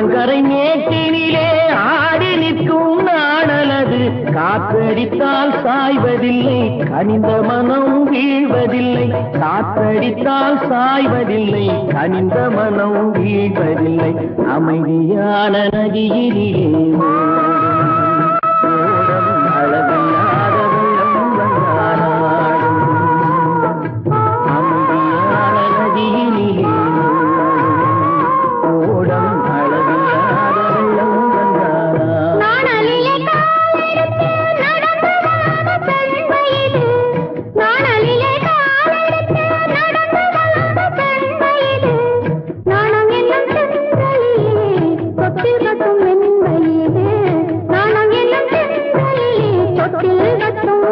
ஆற்றங்கரை மேட்டினிலே ஆடி நிற்கும் நாடலது. காத்தடித்தால் சாய்வதில்லை கனிந்த மனம் வீழ்வதில்லை. காத்தடித்தால் சாய்வதில்லை கனிந்த மனம் வீழ்வதில்லை. அமைதியான நதியிலே की रतों